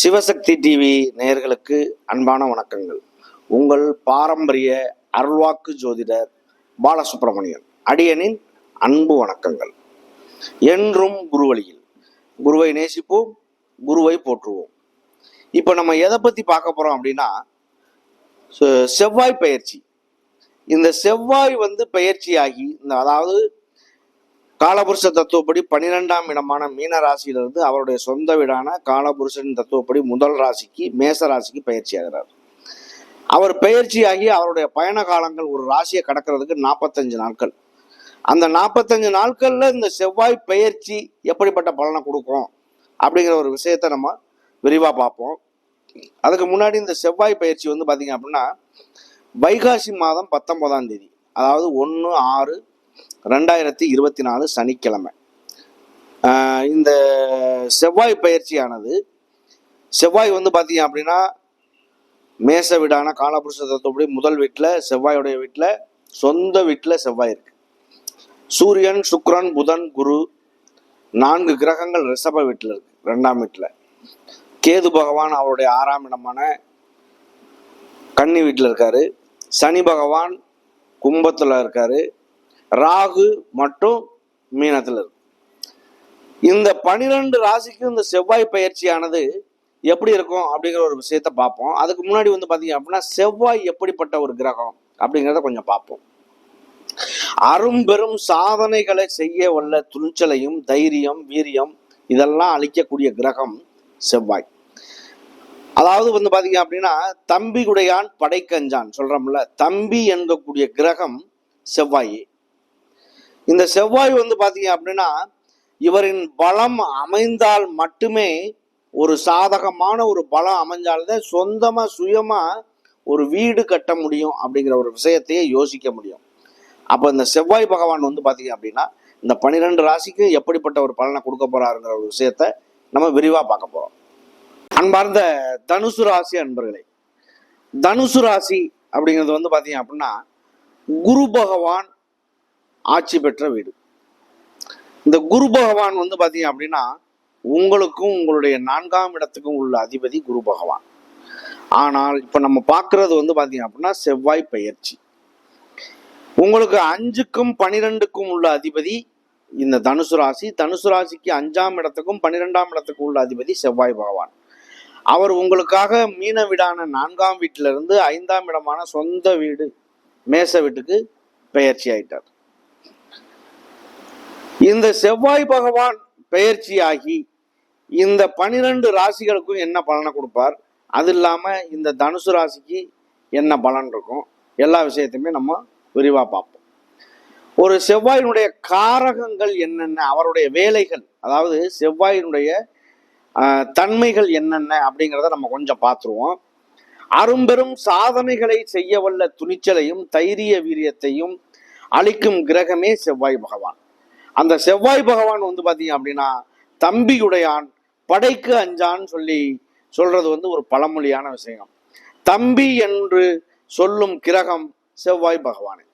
Sivasakthi TV நேயர்களுக்கு அன்பான வணக்கங்கள். உங்கள் பாரம்பரிய அருள்வாக்கு ஜோதிடர் பாலசுப்ரமணியன். அடியனின் அன்பு வணக்கங்கள். என்றும் குருவழியில். குருவை நேசிப்போம் குருவை போற்றுவோம். இப்போ நம்ம எதை பற்றி பார்க்க போகிறோம் அப்படின்னா செவ்வாய் பயிற்சி இந்த செவ்வாய் வந்து பயிற்சியாகி இந்த அதாவது காலபுருஷ தத்துவப்படி பன்னிரெண்டாம் இடமான மீன ராசியிலிருந்து அவருடைய சொந்த வீடான காலபுருஷன் தத்துவப்படி முதல் ராசிக்கு மேச ராசிக்கு பயிற்சி ஆகிறார் அவர் பயிற்சியாகி அவருடைய பயண காலங்கள் ஒரு ராசியை கடக்கிறதுக்கு நாற்பத்தஞ்சு நாட்கள். அந்த நாற்பத்தஞ்சு நாட்கள்ல இந்த செவ்வாய் பயிற்சி எப்படிப்பட்ட பலனை கொடுக்கும் அப்படிங்கிற ஒரு விஷயத்த நம்ம விரிவாக பார்ப்போம். அதுக்கு முன்னாடி இந்த செவ்வாய் பயிற்சி வந்து பார்த்தீங்க அப்படின்னா வைகாசி மாதம் பத்தொன்பதாம் தேதி அதாவது ஒன்று ஆறு ரெண்டாயிரத்தி இருபத்தி நாலு சனிக்கிழமை. இந்த செவ்வாய் பயிற்சியானது செவ்வாய் வந்து பார்த்தீங்க அப்படின்னா மேச வீடான காலபுருஷ தத்துவப்படி முதல் வீட்டில் செவ்வாயுடைய வீட்டில் சொந்த வீட்டில் செவ்வாய் இருக்கு. சூரியன் சுக்ரன் புதன் குரு நான்கு கிரகங்கள் ரிஷப வீட்டில் இருக்கு ரெண்டாம் வீட்டில் கேது பகவான் அவருடைய ஆறாம் இடமான கன்னி வீட்டில் இருக்காரு. சனி பகவான் கும்பத்தில் இருக்காரு. ராகு மற்றும் மீனத்தில் இருக்கு. இந்த பனிரெண்டு ராசிக்கும் இந்த செவ்வாய் பயிற்சியானது எப்படி இருக்கும் அப்படிங்கிற ஒரு விஷயத்த பார்ப்போம். அதுக்கு முன்னாடி வந்து பார்த்தீங்க அப்படின்னா செவ்வாய் எப்படிப்பட்ட ஒரு கிரகம் அப்படிங்கிறத கொஞ்சம் பார்ப்போம். அரும்பெரும் சாதனைகளை செய்ய உள்ள துணிச்சலையும் தைரியம் வீரியம் இதெல்லாம் அளிக்கக்கூடிய கிரகம் செவ்வாய். அதாவது வந்து பாத்தீங்க அப்படின்னா தம்பி குடையான் படைக்கஞ்சான் சொல்றோம்ல தம்பி என்கக்கூடிய கிரகம் செவ்வாய். இந்த செவ்வாய் வந்து பாத்தீங்க அப்படின்னா இவரின் பலம் அமைந்தால் மட்டுமே ஒரு சாதகமான ஒரு பலம் அமைஞ்சால்தான் சொந்தமா சுயமா ஒரு வீடு கட்ட முடியும் அப்படிங்கிற ஒரு விஷயத்தையே யோசிக்க முடியும். அப்போ இந்த செவ்வாய் பகவான் வந்து பாத்தீங்க அப்படின்னா இந்த பன்னிரெண்டு ராசிக்கு எப்படிப்பட்ட ஒரு பலனை கொடுக்க போறாருங்கிற ஒரு விஷயத்த நம்ம விரிவா பார்க்க போறோம். அன்பார்ந்த தனுசு ராசி அன்பர்களே தனுசு ராசி அப்படிங்கிறது வந்து பாத்தீங்க அப்படின்னா குரு பகவான் ஆட்சி பெற்ற வீடு. இந்த குரு பகவான் வந்து பார்த்தீங்க அப்படின்னா உங்களுக்கும் உங்களுடைய நான்காம் இடத்துக்கும் உள்ள அதிபதி குரு பகவான். ஆனால் இப்போ நம்ம பார்க்கறது வந்து பார்த்தீங்க அப்படின்னா செவ்வாய் பயிற்சி உங்களுக்கு அஞ்சுக்கும் பனிரெண்டுக்கும் உள்ள அதிபதி இந்த தனுசு ராசி. தனுசு ராசிக்கு அஞ்சாம் இடத்துக்கும் பன்னிரெண்டாம் இடத்துக்கும் உள்ள அதிபதி செவ்வாய் பகவான். அவர் உங்களுக்காக மீன வீடான நான்காம் வீட்டிலிருந்து ஐந்தாம் இடமான சொந்த வீடு மேச வீட்டுக்கு பெயர்ச்சி ஆயிட்டார். இந்த செவ்வாய் பகவான் பெயர்ச்சியாகி இந்த பனிரெண்டு ராசிகளுக்கும் என்ன பலனை கொடுப்பார்? அது இல்லாம இந்த தனுசு ராசிக்கு என்ன பலன் இருக்கும்? எல்லா விஷயத்தையுமே நம்ம விரிவா பார்ப்போம். ஒரு செவ்வாயினுடைய காரகங்கள் என்னென்ன? அவருடைய வேலைகள் அதாவது செவ்வாயினுடைய தன்மைகள் என்னென்ன? அப்படிங்கிறத நம்ம கொஞ்சம் பார்த்துருவோம். அரும்பெரும் சாதனைகளை செய்ய வல்ல துணிச்சலையும் தைரிய வீரியத்தையும் அளிக்கும் கிரகமே செவ்வாய் பகவான். அந்த செவ்வாய் பகவான் வந்து பார்த்தீங்க அப்படின்னா தம்பியுடையான் படைக்கு அஞ்சான்னு சொல்லி சொல்றது வந்து ஒரு பழமொழியான விஷயம். தம்பி என்று சொல்லும் கிரகம் செவ்வாய் பகவான்.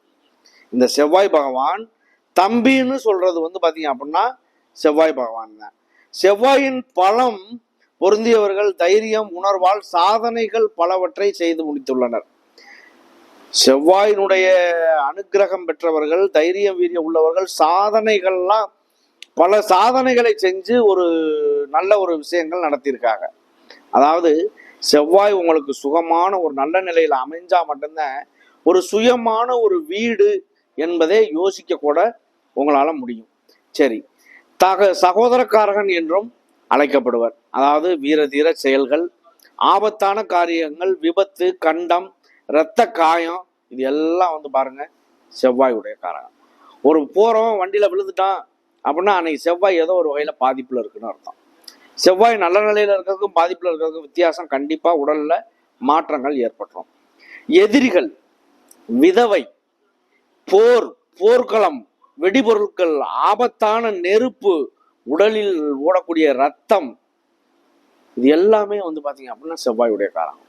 இந்த செவ்வாய் பகவான் தம்பின்னு சொல்றது வந்து பார்த்தீங்க அப்படின்னா செவ்வாய் பகவான் தான். செவ்வாயின் பலம் பொருந்தியவர்கள் தைரியம் உணர்வால் சாதனைகள் பலவற்றை செய்து முடித்துள்ளனர். செவ்வாயினுடைய அனுக்கிரகம் பெற்றவர்கள் தைரியம் வீரியம் உள்ளவர்கள் சாதனைகள்லாம் பல சாதனைகளை செஞ்சு ஒரு நல்ல ஒரு விஷயங்கள் நடத்தியிருக்காங்க. அதாவது செவ்வாய் உங்களுக்கு சுகமான ஒரு நல்ல நிலையில் அமைஞ்சா மட்டும்தான் ஒரு சுயமான ஒரு வீடு என்பதை யோசிக்க கூட உங்களால் முடியும். சரி தக சகோதரக்காரகன் என்றும் அழைக்கப்படுவர். அதாவது வீர தீர செயல்கள் ஆபத்தான காரியங்கள் விபத்து கண்டம் இரத்த காயம் இது எல்லாம் வந்து பாருங்க செவ்வாயுடைய காரகம் ஒரு போறோம் வண்டியில் விழுந்துட்டான் அப்படின்னா அன்னைக்கு செவ்வாய் ஏதோ ஒரு வகையில் பாதிப்பில் இருக்குன்னு அர்த்தம். செவ்வாய் நல்ல நிலையில் இருக்கிறதுக்கும் பாதிப்பில் இருக்கிறதுக்கும் வித்தியாசம் கண்டிப்பாக உடலில் மாற்றங்கள் ஏற்பட்டுரும். எதிரிகள் விதவை போர் போர்க்களம் வெடிபொருட்கள் ஆபத்தான நெருப்பு உடலில் ஓடக்கூடிய ரத்தம் இது எல்லாமே வந்து பார்த்தீங்க அப்படின்னா செவ்வாயுடைய காரணம்.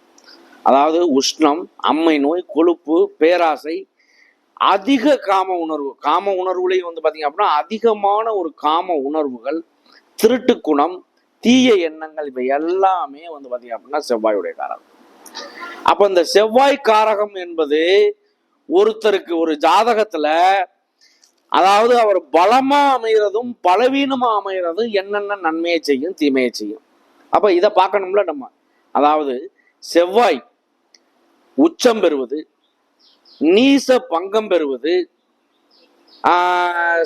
அதாவது உஷ்ணம் அம்மை நோய் கொழுப்பு பேராசை அதிக காம உணர்வு. காம உணர்வுலையும் வந்து பார்த்தீங்க அப்படின்னா அதிகமான ஒரு காம உணர்வுகள் திருட்டு குணம் தீய எண்ணங்கள் இவை எல்லாமே வந்து பார்த்தீங்க அப்படின்னா செவ்வாயுடைய காரகம். அப்போ இந்த செவ்வாய் காரகம் என்பது ஒருத்தருக்கு ஒரு ஜாதகத்தில் அதாவது அவர் பலமாக அமைகிறதும் பலவீனமாக அமைகிறதும் என்னென்ன நன்மையை செய்யும் தீமையை செய்யும். அப்போ இதை பார்க்கணும்ல நம்ம. அதாவது செவ்வாய் உச்சம் பெறுவது நீச பங்கம் பெறுவது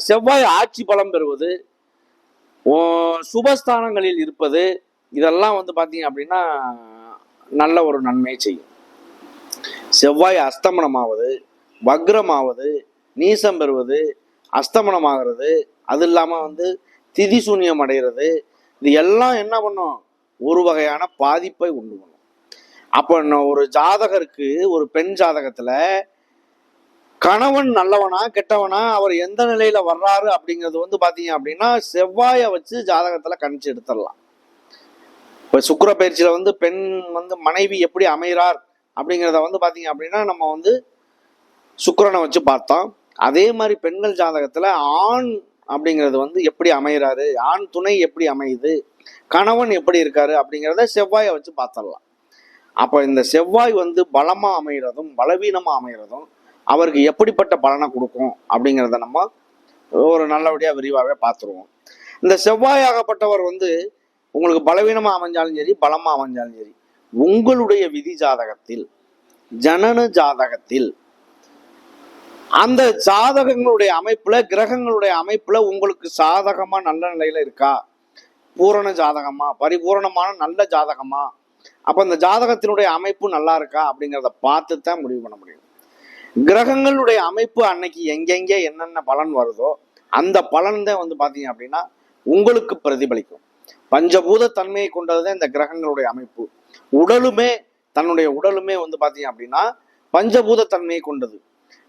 செவ்வாய் ஆட்சி பலம் பெறுவது சுபஸ்தானங்களில் இருப்பது இதெல்லாம் வந்து பார்த்தீங்க அப்படின்னா நல்ல ஒரு நன்மையை செய்யும். செவ்வாய் அஸ்தமனமாவது வக்ரமாவது நீசம் பெறுவது அஸ்தமனமாகிறது அது இல்லாமல் வந்து திதி சூன்யம் அடைகிறது இது எல்லாம் என்ன பண்ணும்? ஒரு வகையான பாதிப்பை உண்டு பண்ணும். அப்போ ஒரு ஜாதகருக்கு ஒரு பெண் ஜாதகத்துல கணவன் நல்லவனா கெட்டவனா அவர் எந்த நிலையில வர்றாரு அப்படிங்கிறது வந்து பாத்தீங்க அப்படின்னா செவ்வாயை வச்சு ஜாதகத்துல கணிச்சு எடுத்துடலாம். இப்போ சுக்கர பயிற்சியில வந்து பெண் வந்து மனைவி எப்படி அமைகிறார் அப்படிங்கிறத வந்து பாத்தீங்க அப்படின்னா நம்ம வந்து சுக்கரனை வச்சு பார்த்தோம். அதே மாதிரி பெண்கள் ஜாதகத்துல ஆண் அப்படிங்கிறது வந்து எப்படி அமைகிறாரு ஆண் துணை எப்படி அமையுது கணவன் எப்படி இருக்காரு அப்படிங்கிறத செவ்வாயை வச்சு பார்த்துடலாம். அப்போ இந்த செவ்வாய் வந்து பலமாக அமைகிறதும் பலவீனமாக அமைகிறதும் அவருக்கு எப்படிப்பட்ட பலனை கொடுக்கும் அப்படிங்கிறத நம்ம ஒரு நல்லபடியாக விரிவாகவே பார்த்துருவோம். இந்த செவ்வாய் ஆகப்பட்டவர் வந்து உங்களுக்கு பலவீனமாக அமைஞ்சாலும் சரி பலமாக அமைஞ்சாலும் சரி உங்களுடைய விதி ஜாதகத்தில் ஜனன ஜாதகத்தில் அந்த ஜாதகங்களுடைய அமைப்புல கிரகங்களுடைய அமைப்புல உங்களுக்கு சாதகமா நல்ல நிலையில இருக்கா? பூரண ஜாதகமா பரிபூரணமான நல்ல ஜாதகமா? அப்போ அந்த ஜாதகத்தினுடைய அமைப்பு நல்லா இருக்கா அப்படிங்கிறத பார்த்து தான் முடிவு பண்ண முடியும். கிரகங்களுடைய அமைப்பு அன்னைக்கு எங்கெங்கே என்னென்ன பலன் வருதோ அந்த பலன் தான் வந்து பார்த்தீங்க அப்படின்னா உங்களுக்கு பிரதிபலிக்கும். பஞ்சபூத தன்மையை கொண்டதுதான் இந்த கிரகங்களுடைய அமைப்பு. உடலுமே தன்னுடைய உடலுமே வந்து பார்த்தீங்க அப்படின்னா பஞ்சபூத தன்மையை கொண்டது.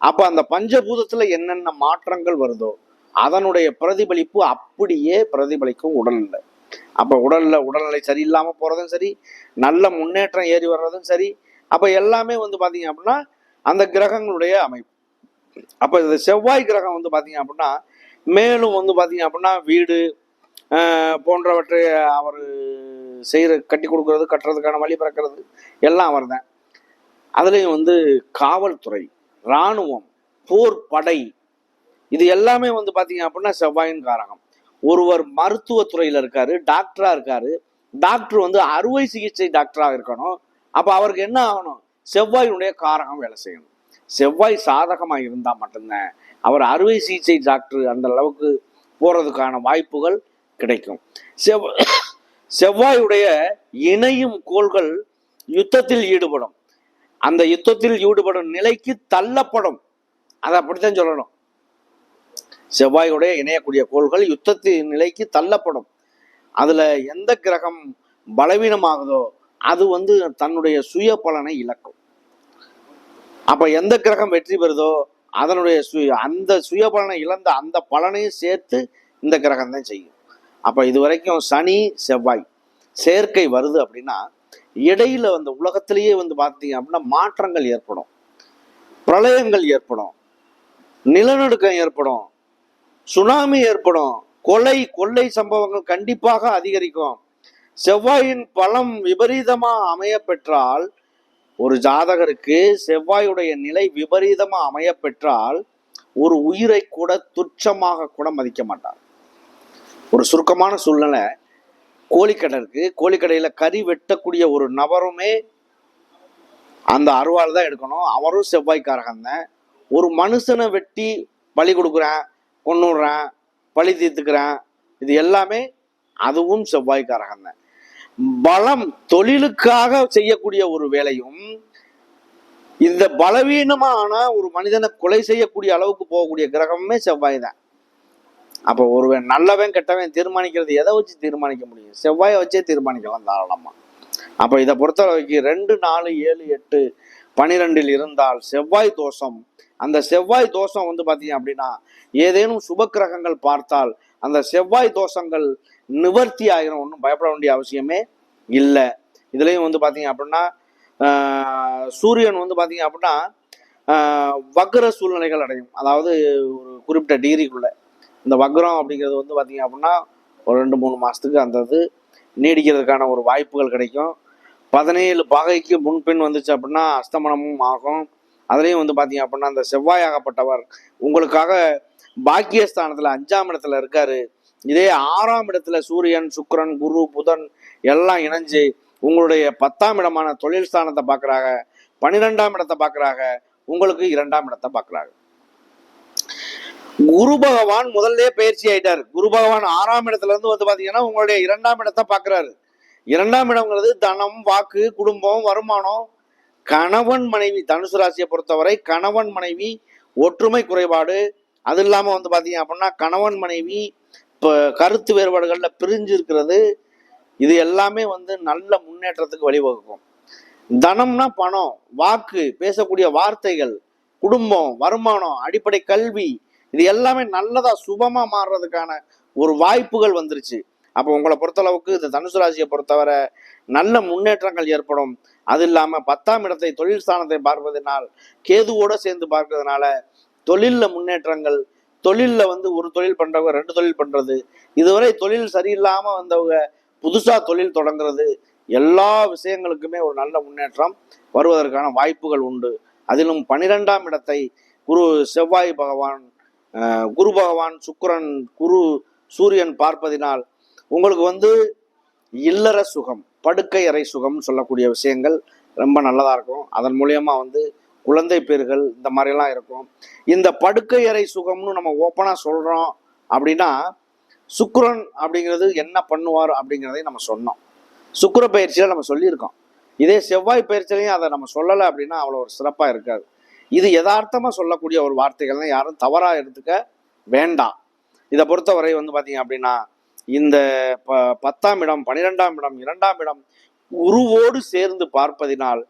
அப்போ அந்த பஞ்சபூதத்தில் என்னென்ன மாற்றங்கள் வருதோ அதனுடைய பிரதிபலிப்பு அப்படியே பிரதிபலிக்கும் உடல்ல. அப்போ உடலில் உடல்நிலை சரியில்லாமல் போகிறதும் சரி நல்ல முன்னேற்றம் ஏறி வர்றதும் சரி அப்போ எல்லாமே வந்து பார்த்தீங்க அப்படின்னா அந்த கிரகங்களுடைய அமைப்பு. அப்போ இந்த செவ்வாய் கிரகம் வந்து பார்த்தீங்க அப்படின்னா மேலும் வந்து பார்த்தீங்க அப்படின்னா வீடு போன்றவற்றை அவர் செய்கிற கட்டி கொடுக்கறது கட்டுறதுக்கான வழி பிறக்கிறது எல்லாம் அவர் தான் அதுலேயும் வந்து காவல்துறை இராணுவம் போர் படை இது எல்லாமே வந்து பார்த்தீங்க அப்படின்னா செவ்வாயின் காரகம். ஒருவர் மருத்துவத்துறையில் இருக்காரு டாக்டரா இருக்காரு. டாக்டர் வந்து அறுவை சிகிச்சை டாக்டராக இருக்கணும். அப்போ அவருக்கு என்ன ஆகணும்? செவ்வாயினுடைய காரகம் வேலை செய்யணும். செவ்வாய் சாதகமாக இருந்தால் மட்டும்தான் அவர் அறுவை சிகிச்சை டாக்டர் அந்த அளவுக்கு போகிறதுக்கான வாய்ப்புகள் கிடைக்கும். செவ் செவ்வாயுடைய இணையும் கோள்கள் யுத்தத்தில் ஈடுபடும். அந்த யுத்தத்தில் ஈடுபடும் நிலைக்கு தள்ளப்படும். அதை அப்படித்தான் சொல்லணும். செவ்வாயுடைய இணையக்கூடிய கோள்கள் யுத்தத்தின் நிலைக்கு தள்ளப்படும். அதுல எந்த கிரகம் பலவீனமாகுதோ அது வந்து தன்னுடைய சுய பலனை இழக்கும். அப்ப எந்த கிரகம் வெற்றி பெறுதோ அதனுடைய சுய அந்த சுய பலனை இழந்த அந்த பலனையும் சேர்த்து இந்த கிரகம் தான் செய்யும். அப்ப இது வரைக்கும் சனி செவ்வாய் சேர்க்கை வருது அப்படின்னா இடையில அந்த உலகத்திலேயே வந்து பார்த்தீங்க அப்படின்னா மாற்றங்கள் ஏற்படும். பிரளயங்கள் ஏற்படும். நிலநடுக்கம் ஏற்படும். சுனாமி ஏற்படும். கொலை கொள்ளை சம்பவங்கள் கண்டிப்பாக அதிகரிக்கும். செவ்வாயின் பலம் விபரீதமா அமைய பெற்றால் ஒரு ஜாதகருக்கு செவ்வாயுடைய நிலை விபரீதமா அமைய பெற்றால் ஒரு உயிரை கூட துச்சமாக கூட மதிக்க மாட்டார். ஒரு சுருக்கமான சூழ்நிலை கோழிக்கடை இருக்கு. கோழிக்கடையில கறி வெட்டக்கூடிய ஒரு நபருமே அந்த அருவாள் தான் எடுக்கணும். அவரும் செவ்வாய்க்காரகம் தான். ஒரு மனுஷனை வெட்டி பலி கொடுக்குறேன். கொன்னுடுறேன் பழி தீர்த்துக்கிறேன். இது எல்லாமே அதுவும் செவ்வாய்க்காரகம் தான் பலம் தொழிலுக்காக செய்யக்கூடிய ஒரு வேலையும் இந்த பலவீனமான ஒரு மனிதனை கொலை செய்யக்கூடிய அளவுக்கு போகக்கூடிய கிரகமே செவ்வாய் தான் அப்போ ஒருவன் நல்லவன் கெட்டவன் தீர்மானிக்கிறது எதை வச்சு தீர்மானிக்க முடியும்? செவ்வாயை வச்சே தீர்மானிக்கலாம் தாராளமாக அப்போ இதை பொறுத்தளவுக்கு ரெண்டு நாலு ஏழு எட்டு பனிரெண்டில் இருந்தால் செவ்வாய் தோஷம் அந்த செவ்வாய் தோஷம் வந்து பார்த்தீங்க அப்படின்னா ஏதேனும் சுப கிரகங்கள் பார்த்தால் அந்த செவ்வாய் தோஷங்கள் நிவர்த்தி ஆகிரும் ஒன்றும் பயப்பட வேண்டிய அவசியமே இல்லை. இதுலேயும் வந்து பார்த்தீங்க அப்படின்னா சூரியன் வந்து பார்த்தீங்க அப்படின்னா வக்ர சூழ்நிலைகள் அடையும். அதாவது ஒரு குறிப்பிட்ட டிகிரிக்குள்ள இந்த வக்ரம் அப்படிங்கிறது வந்து பார்த்தீங்க அப்படின்னா ஒரு ரெண்டு மூணு மாதத்துக்கு அந்த இது நீடிக்கிறதுக்கான ஒரு வாய்ப்புகள் கிடைக்கும். பதினேழு பாகைக்கு முன்பின் வந்துச்சு அப்படின்னா அஸ்தமனமும் ஆகும். அதுலேயும் வந்து பார்த்தீங்க அப்படின்னா அந்த செவ்வாயாகப்பட்டவர் உங்களுக்காக பாக்கியஸ்தானத்தில் அஞ்சாம் இடத்துல இருக்காரு. இதே ஆறாம் இடத்துல சூரியன் சுக்ரன் குரு புதன் எல்லாம் இணைஞ்சு உங்களுடைய பத்தாம் இடமான தொழில் ஸ்தானத்தை பார்க்குறாங்க பன்னிரெண்டாம் இடத்தை பார்க்குறாங்க உங்களுக்கு இரண்டாம் இடத்தை பார்க்குறாங்க குரு பகவான் முதல்ல பயிற்சி ஆயிட்டார். குரு பகவான் ஆறாம் இடத்துல இருந்து வந்து பார்த்தீங்கன்னா உங்களுடைய இரண்டாம் இடத்தை பார்க்குறாரு இரண்டாம் இடங்கிறது தனம் வாக்கு குடும்பம் வருமானம் கணவன் மனைவி தனுசு ராசியை பொறுத்தவரை கணவன் மனைவி ஒற்றுமை குறைபாடு. அது இல்லாமல் வந்து பார்த்தீங்க அப்படின்னா கணவன் மனைவி இப்போ கருத்து வேறுபாடுகளில் பிரிஞ்சு இருக்கிறது. இது எல்லாமே வந்து நல்ல முன்னேற்றத்துக்கு வழிவகுக்கும். தனம்னா பணம் வாக்கு பேசக்கூடிய வார்த்தைகள் குடும்பம் வருமானம் அடிப்படை கல்வி இது எல்லாமே நல்லதா சுபமா மாறுறதுக்கான ஒரு வாய்ப்புகள் வந்துருச்சு. அப்போ உங்களை பொறுத்தளவுக்கு இந்த தனுசு ராசியை பொறுத்தவரை நல்ல முன்னேற்றங்கள் ஏற்படும். அது இல்லாமல் பத்தாம் இடத்தை தொழில் ஸ்தானத்தை பார்ப்பதனால் கேதுவோட சேர்ந்து பார்க்கறதுனால தொழிலில் முன்னேற்றங்கள் தொழிலில் வந்து ஒரு தொழில் பண்ணுறவங்க ரெண்டு தொழில் பண்ணுறது இதுவரை தொழில் சரியில்லாமல் வந்தவங்க புதுசாக தொழில் தொடங்குறது எல்லா விஷயங்களுக்குமே ஒரு நல்ல முன்னேற்றம் வருவதற்கான வாய்ப்புகள் உண்டு. அதிலும் பனிரெண்டாம் இடத்தை குரு செவ்வாய் பகவான் குரு பகவான் சுக்கிரன் குரு சூரியன் பார்ப்பதினால் உங்களுக்கு வந்து இல்லற சுகம் படுக்கை அறை சுகம்னு சொல்லக்கூடிய விஷயங்கள் ரொம்ப நல்லதாக இருக்கும். அதன் மூலியமாக வந்து குழந்தை பேர்கள் இந்த மாதிரிலாம் இருக்கும். இந்த படுக்கை அறை சுகம்னு நம்ம ஓப்பனாக சொல்கிறோம் அப்படின்னா சுக்கிரன் அப்படிங்கிறது என்ன பண்ணுவார் அப்படிங்கிறதையும் நம்ம சொன்னோம். சுக்கிர பயிற்சியில் நம்ம சொல்லியிருக்கோம். இதே செவ்வாய் பயிற்சியிலையும் அதை நம்ம சொல்லலை அப்படின்னா அவ்வளோ ஒரு சிறப்பாக இருக்காது. இது யதார்த்தமாக சொல்லக்கூடிய ஒரு வார்த்தைகள்லாம் யாரும் தவறாக எடுத்துக்க வேண்டாம். இதை பொறுத்தவரை வந்து பார்த்தீங்க அப்படின்னா இந்த ப பத்தாம் இடம் பன்னிரெண்டாம் இடம் இரண்டாம் இடம் குருவோடு சேர்ந்து பார்ப்பதினால்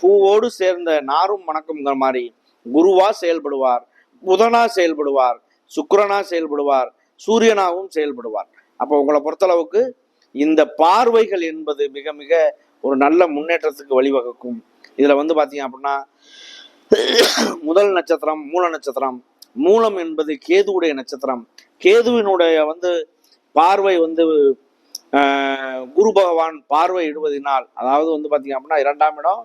பூவோடு சேர்ந்த நாரும் மணக்குங்கிற மாதிரி குருவா செயல்படுவார் புதனா செயல்படுவார் சுக்கரனா செயல்படுவார் சூரியனாகவும் செயல்படுவார். அப்போ உங்களை பொறுத்தளவுக்கு இந்த பார்வைகள் என்பது மிக மிக ஒரு நல்ல முன்னேற்றத்துக்கு வழிவகுக்கும். இதில் வந்து பார்த்தீங்க அப்படின்னா முதல் நட்சத்திரம் மூல நட்சத்திரம் மூலம் என்பது கேதுவுடைய நட்சத்திரம். கேதுவினுடைய வந்து பார்வை வந்து ஆஹ், குரு பகவான் பார்வை இடுவதனால் அதாவது வந்து பார்த்தீங்க அப்படின்னா இரண்டாம் இடம்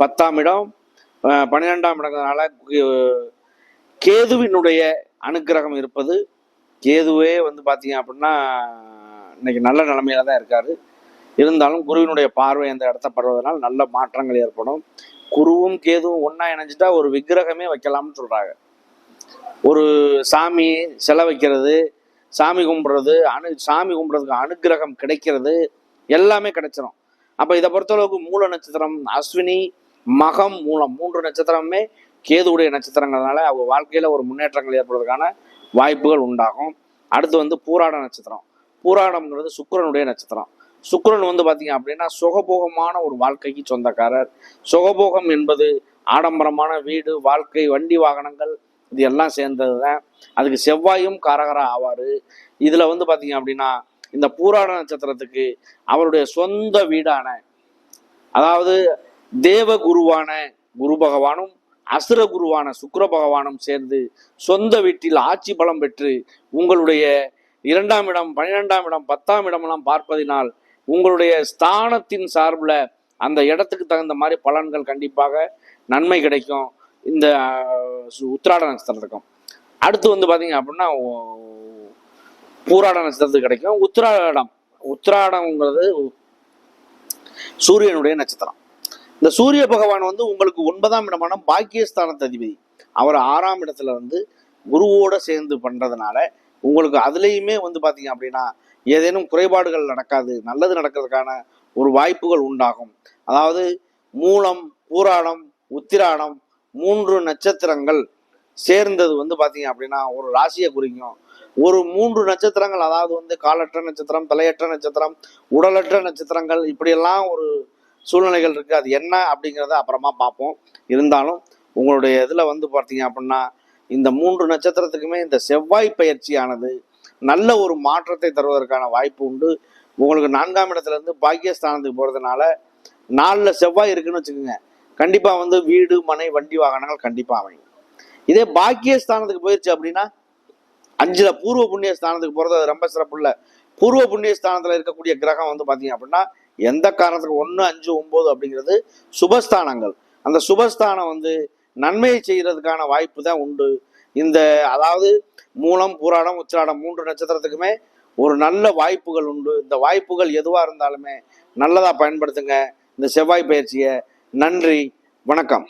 பத்தாம் இடம் பன்னிரெண்டாம் இடங்கிறதுனால கு- கேதுவினுடைய அனுக்கிரகம் இருப்பது கேதுவே வந்து பார்த்தீங்க அப்படின்னா இன்னைக்கு நல்ல நிலைமையில தான் இருக்காரு. இருந்தாலும் குருவினுடைய பார்வை அந்த இடத்த படுவதனால் நல்ல மாற்றங்கள் ஏற்படும். குருவும் கேதுவும் ஒன்றா இணைஞ்சிட்டா ஒரு விக்கிரகமே வைக்கலாம்னு சொல்றாங்க. ஒரு சாமி செல வைக்கிறது சாமி கும்பிட்றது அணு சாமி கும்பிட்றதுக்கு அனுக்கிரகம் கிடைக்கிறது எல்லாமே கிடைச்சிரும். அப்போ இதை பொறுத்தளவுக்கு மூல நட்சத்திரம் அஸ்வினி மகம் மூலம் மூன்று நட்சத்திரமே கேதுவுடைய நட்சத்திரங்கிறதுனால அவங்க வாழ்க்கையில் ஒரு முன்னேற்றங்கள் ஏற்படுவதற்கான வாய்ப்புகள் உண்டாகும். அடுத்து வந்து பூராட நட்சத்திரம். பூராடம்ங்கிறது சுக்கரனுடைய நட்சத்திரம். சுக்கரன் வந்து பார்த்தீங்க அப்படின்னா சுகபோகமான ஒரு வாழ்க்கைக்கு சொந்தக்காரர். சுகபோகம் என்பது ஆடம்பரமான வீடு வாழ்க்கை வண்டி வாகனங்கள் இது எல்லாம் சேர்ந்தது தான் அதுக்கு செவ்வாயும் காரகரா ஆவார். இதில் வந்து பார்த்தீங்க அப்படின்னா இந்த பூராட நட்சத்திரத்துக்கு அவருடைய சொந்த வீடான அதாவது தேவ குருவான குரு பகவானும் அசுர குருவான சுக்கர பகவானும் சேர்ந்து சொந்த வீட்டில் ஆட்சி பலம் பெற்று உங்களுடைய இரண்டாம் இடம் பன்னிரெண்டாம் இடம் பத்தாம் இடமெல்லாம் பார்ப்பதினால் உங்களுடைய ஸ்தானத்தின் சார்பில் அந்த இடத்துக்கு தகுந்த மாதிரி பலன்கள் கண்டிப்பாக நன்மை கிடைக்கும். இந்த சு- உத்திராட நட்சத்திரத்துக்கும். அடுத்து வந்து பார்த்தீங்க அப்படின்னா பூராட நட்சத்திரத்துக்கு கிடைக்கும். உத்திராடம் உத்திராடம்ங்கிறது சூரியனுடைய நட்சத்திரம். இந்த சூரிய பகவான் வந்து உங்களுக்கு ஒன்பதாம் இடமான பாக்கியஸ்தானத்து அதிபதி. அவர் ஆறாம் இடத்துல வந்து குருவோட சேர்ந்து பண்றதுனால உங்களுக்கு அதுலேயுமே வந்து பார்த்தீங்க அப்படின்னா ஏதேனும் குறைபாடுகள் நடக்காது. நல்லது நடக்கிறதுக்கான ஒரு வாய்ப்புகள் உண்டாகும். அதாவது மூலம் பூராடம் உத்திராடம் மூன்று நட்சத்திரங்கள் சேர்ந்தது வந்து பார்த்தீங்க அப்படின்னா ஒரு ராசியை குறிக்கும். ஒரு மூன்று நட்சத்திரங்கள் அதாவது வந்து காலற்ற நட்சத்திரம் தலையற்ற நட்சத்திரம் உடலற்ற நட்சத்திரங்கள் இப்படியெல்லாம் ஒரு சூழ்நிலைகள் இருக்குது அது என்ன அப்படிங்கிறத அப்புறமா பார்ப்போம். இருந்தாலும் உங்களுடைய இதில் வந்து பார்த்தீங்க அப்படின்னா இந்த மூன்று நட்சத்திரத்துக்குமே இந்த செவ்வாய் பயிற்சியானது நல்ல ஒரு மாற்றத்தை தருவதற்கான வாய்ப்பு உண்டு. உங்களுக்கு நான்காம் இடத்துலேருந்து பாக்கியஸ்தானத்துக்கு போகிறதுனால நாலுல செவ்வாய் இருக்குன்னு வச்சுக்கோங்க. கண்டிப்பாக வந்து வீடு மனை வண்டி வாகனங்கள் கண்டிப்பாக அமையும். இதே பாக்கியஸ்தானத்துக்கு போயிடுச்சு அப்படின்னா அஞ்சில் பூர்வ புண்ணிய ஸ்தானத்துக்கு போகிறது அது ரொம்ப சிறப்பு இல்லை. பூர்வ புண்ணிய ஸ்தானத்தில் இருக்கக்கூடிய கிரகம் வந்து பார்த்தீங்க அப்படின்னா எந்த காரணத்துக்கு ஒன்று அஞ்சு ஒம்பது அப்படிங்கிறது சுபஸ்தானங்கள். அந்த சுபஸ்தானம் வந்து நன்மையை செய்கிறதுக்கான வாய்ப்பு தான் உண்டு. இந்த அதாவது மூலம் பூராடம் உச்சராடம் மூன்று நட்சத்திரத்துக்குமே ஒரு நல்ல வாய்ப்புகள் உண்டு. இந்த வாய்ப்புகள் எதுவாக இருந்தாலுமே நல்லதாக பயன்படுத்துங்க. இந்த செவ்வாய் பயிற்சியை நன்றி வணக்கம்.